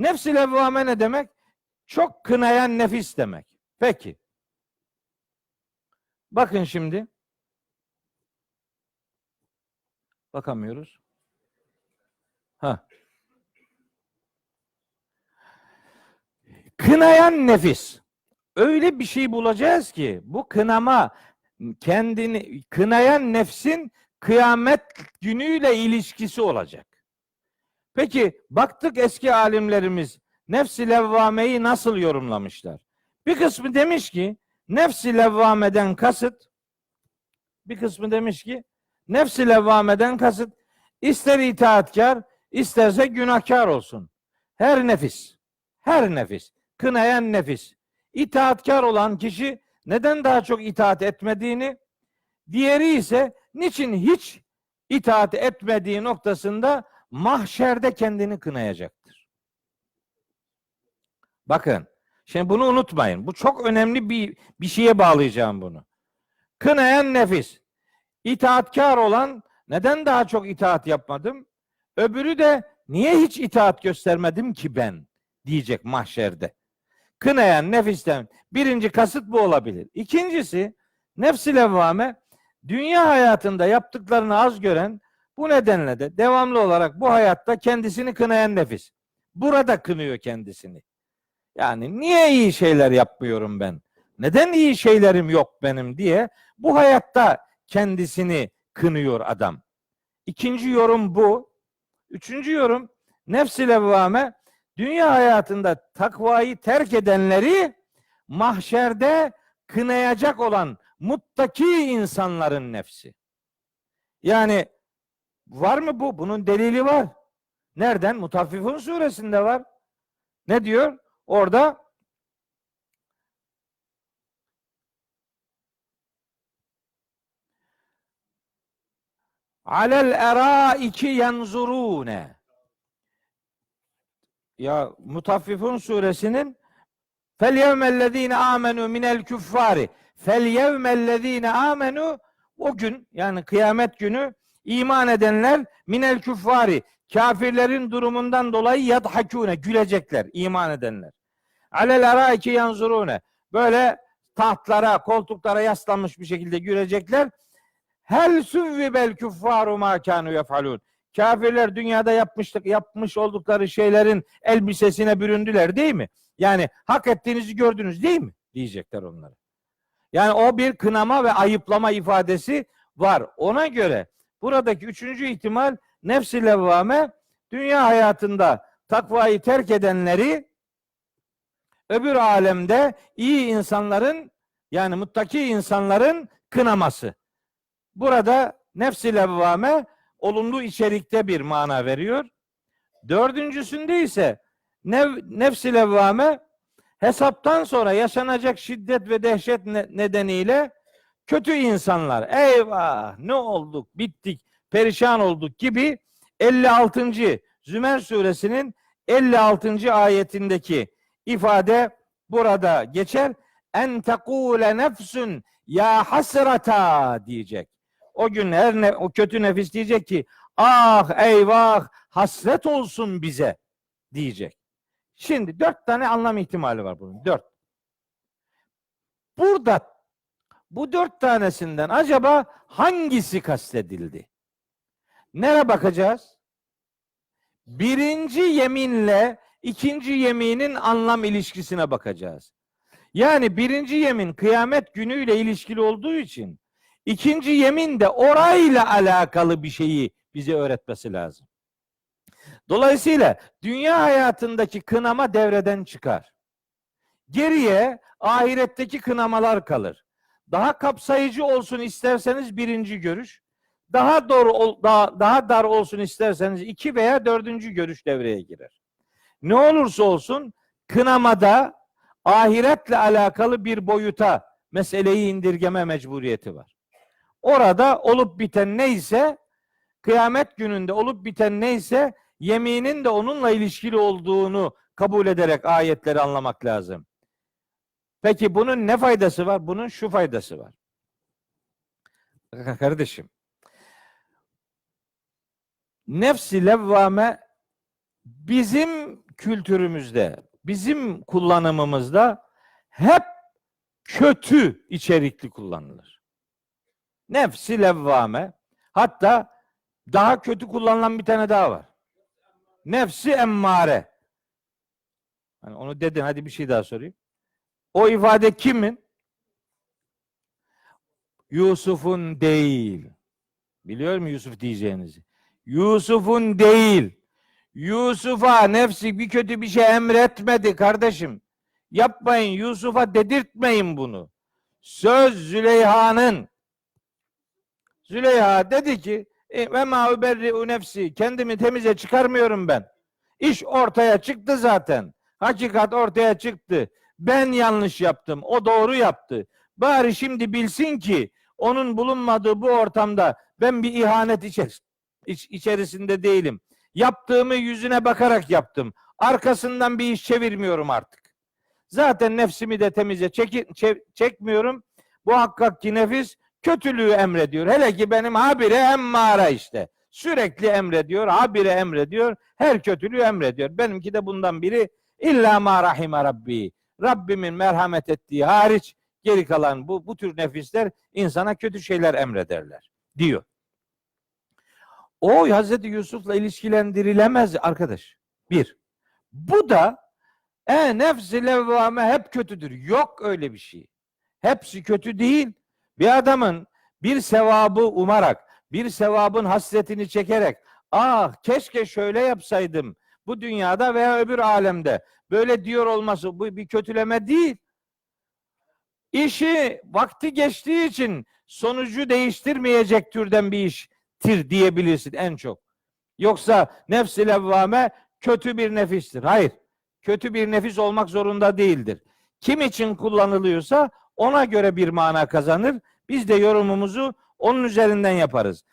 Nefs-i levvame ne demek? Çok kınayan nefis demek. Peki. Bakın şimdi. Bakamıyoruz. Ha. Kınayan nefis. Öyle bir şey bulacağız ki bu kınama kendini kınayan nefsin kıyamet günüyle ilişkisi olacak. Peki baktık eski alimlerimiz nefsi levvameyi nasıl yorumlamışlar? Bir kısmı demiş ki nefsi levvameden kasıt bir kısmı demiş ki nefsi levvameden kasıt ister itaatkar isterse günahkar olsun. Her nefis, her nefis, kınayan nefis. İtaatkar olan kişi neden daha çok itaat etmediğini, diğeri ise niçin hiç itaat etmediği noktasında mahşerde kendini kınayacaktır. Bakın, şimdi bunu unutmayın. Bu çok önemli bir bir şeye bağlayacağım bunu. Kınayan nefis. İtaatkar olan neden daha çok itaat yapmadım? Öbürü de niye hiç itaat göstermedim ki ben diyecek mahşerde. Kınayan nefisten birinci kasıt bu olabilir. İkincisi nefs-i levvame dünya hayatında yaptıklarını az gören bu nedenle de devamlı olarak bu hayatta kendisini kınayan nefis. Burada kınıyor kendisini. Yani niye iyi şeyler yapmıyorum ben? Neden iyi şeylerim yok benim diye bu hayatta kendisini kınıyor adam. İkinci yorum bu. Üçüncü yorum nefs-i levvame dünya hayatında takvayı terk edenleri mahşerde kınayacak olan muttaki insanların nefsi. Yani var mı bu? Bunun delili var. Nereden? Mutaffifun suresinde var. Ne diyor? Orada alel eraiki yanzurune ya Mutaffifun suresinin fel yevmellezine amenu minel küffari fel yevmellezine amenu o gün yani kıyamet günü iman edenler minel küffari kafirlerin durumundan dolayı yadhakune gülecekler iman edenler. Alel eraiki yanzurune böyle tahtlara, koltuklara yaslanmış bir şekilde gülecekler. Hel süvvibel küffaru ma kanu yefalun. Kafirler dünyada yapmıştık yapmış oldukları şeylerin elbisesine büründüler değil mi? Yani hak ettiğinizi gördünüz değil mi? Diyecekler onlara. Yani o bir kınama ve ayıplama ifadesi var. Ona göre buradaki üçüncü ihtimal nefs-i levvame dünya hayatında takvayı terk edenleri öbür alemde iyi insanların yani muttaki insanların kınaması. Burada nefs-i levvame olumlu içerikte bir mana veriyor. Dördüncüsünde ise nev, nefs-i levvame hesaptan sonra yaşanacak şiddet ve dehşet nedeniyle kötü insanlar eyvah ne olduk bittik perişan olduk gibi 56. Zümer suresinin 56. ayetindeki ifade burada geçer. En tekule nefsün ya hasrata diyecek. O gün her ne, o kötü nefis diyecek ki ah eyvah hasret olsun bize diyecek. Şimdi dört tane anlam ihtimali var bunun. Dört. Burada bu dört tanesinden acaba hangisi kastedildi? Nereye bakacağız? Birinci yeminle ikinci yeminin anlam ilişkisine bakacağız. Yani birinci yemin kıyamet günüyle ilişkili olduğu için ikinci yemin de orayla alakalı bir şeyi bize öğretmesi lazım. Dolayısıyla dünya hayatındaki kınama devreden çıkar. Geriye ahiretteki kınamalar kalır. Daha kapsayıcı olsun isterseniz birinci görüş, daha doğru daha, daha dar olsun isterseniz iki veya dördüncü görüş devreye girer. Ne olursa olsun kınamada ahiretle alakalı bir boyuta meseleyi indirgeme mecburiyeti var. Orada olup biten neyse kıyamet gününde olup biten neyse yeminin de onunla ilişkili olduğunu kabul ederek ayetleri anlamak lazım. Peki bunun ne faydası var? Bunun şu faydası var. Kardeşim. Nefsi levvame bizim kültürümüzde, bizim kullanımımızda hep kötü içerikli kullanılır. Nefsi levvame. Hatta daha kötü kullanılan bir tane daha var. Nefsi emmare. Hani onu dedin hadi bir şey daha sorayım. O ifade kimin? Yusuf'un değil. Biliyor mu Yusuf diyeceğinizi? Yusuf'un değil. Yusuf'a nefsi bir kötü bir şey emretmedi kardeşim. Yapmayın Yusuf'a dedirtmeyin bunu. Söz Züleyha'nın. Züleyha dedi ki "E, ve ma uberri'u nefsi kendimi temize çıkarmıyorum ben. İş ortaya çıktı zaten. Hakikat ortaya çıktı. Ben yanlış yaptım. O doğru yaptı. Bari şimdi bilsin ki onun bulunmadığı bu ortamda ben bir ihanet içer- iç- içerisinde değilim. Yaptığımı yüzüne bakarak yaptım. Arkasından bir iş çevirmiyorum artık. Zaten nefsimi de temize çeki- çe- çekmiyorum. Bu hakikat ki nefis kötülüğü emrediyor. Hele ki benim habire emmare işte. Sürekli emrediyor, habire emrediyor, her kötülüğü emrediyor. Benimki de bundan biri illa ma rahime rabbi. Rabbimin merhamet ettiği hariç geri kalan bu bu tür nefisler insana kötü şeyler emrederler diyor. O Hazreti Yusuf'la ilişkilendirilemez arkadaş. Bir. Bu da e nefsi levvame hep kötüdür. Yok öyle bir şey. Hepsi kötü değil. Bir adamın bir sevabı umarak, bir sevabın hasretini çekerek, ah keşke şöyle yapsaydım bu dünyada veya öbür alemde böyle diyor olması bu bir kötüleme değil. İşi vakti geçtiği için sonucu değiştirmeyecek türden bir iştir diyebilirsin en çok. Yoksa nefs-i levvame kötü bir nefistir. Hayır. Kötü bir nefis olmak zorunda değildir. Kim için kullanılıyorsa ona göre bir mana kazanır. Biz de yorumumuzu onun üzerinden yaparız.